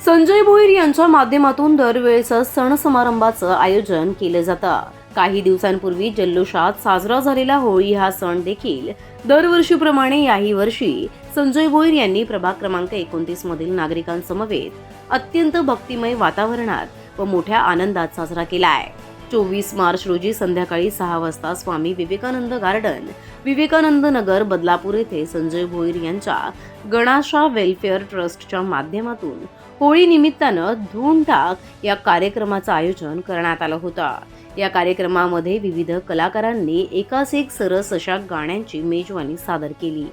संजय भोईर यांच्या माध्यमातून दरवेळेस सण समारंभाचं आयोजन केलं जातं. काही दिवसांपूर्वी जल्लोषात साजरा झालेला होळी हा सण देखील दरवर्षीप्रमाणे याही वर्षी संजय भोईर यांनी प्रभाग क्रमांक एकोणतीस मधील नागरिकांसमवेत अत्यंत भक्तिमय वातावरणात व मोठ्या आनंदात साजरा केला आहे चोवीस मार्च रोजी संध्याकाळी सहा वाजता स्वामी विवेकानंद गार्डन विवेकानंद नगर बदलापूर येथे संजय भोईर यांच्या गणाशा वेलफेअर ट्रस्टच्या माध्यमातून होळी निमित्तानं धूम टाक या कार्यक्रमाचं आयोजन करण्यात आलं होतं. या कार्यक्रमामध्ये विविध कलाकारांनी एकास एक सरस अशा गाण्यांची मेजवानी सादर केली.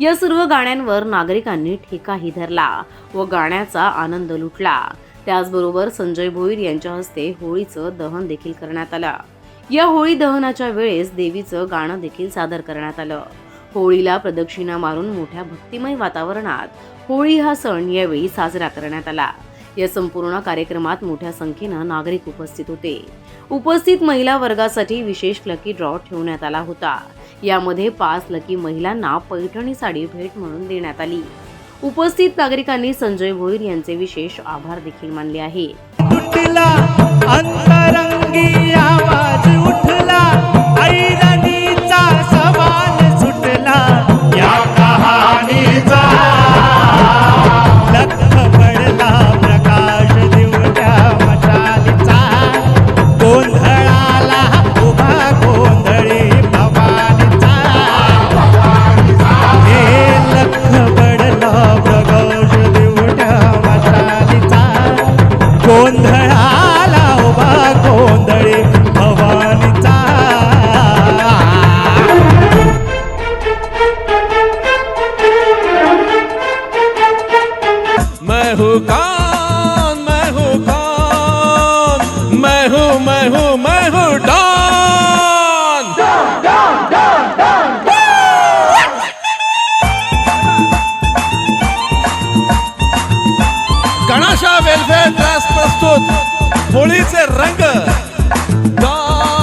या सर्व गाण्यांवर नागरिकांनी ठेकाही धरला व गाण्याचा आनंद लुटला. त्याचबरोबर संजय भोईर यांच्या हस्ते होळीचं दहन देखील करण्यात आलं. या होळी दहनाच्या वेळेस देवीचं गाणं देखील सादर करण्यात आलं. होळीला प्रदक्षिणा मारून मोठ्या भक्तिमय वातावरणात होळी हा सण यावेळी साजरा करण्यात आला. या संपूर्ण कार्यक्रमात मोठ्या संख्येनं नागरिक उपस्थित होते. उपस्थित महिला वर्गासाठी विशेष लकी ड्रॉ ठेवण्यात आला होता. यामध्ये पाच लकी महिलांना पैठणी साडी भेट म्हणून देण्यात आली. उपस्थित नागरिकांनी संजय भोईर यांचे विशेष आभार देखील मानले आहे. गोंधळाला उभा गोंधळे भवानीचा. मैं हूँ कौन? मैं हूँ कौन? मैं हूँ मैं हूँ गणाशा वेलफेअर ट्रस्ट प्रस्तुत होळीचे रंग डॉन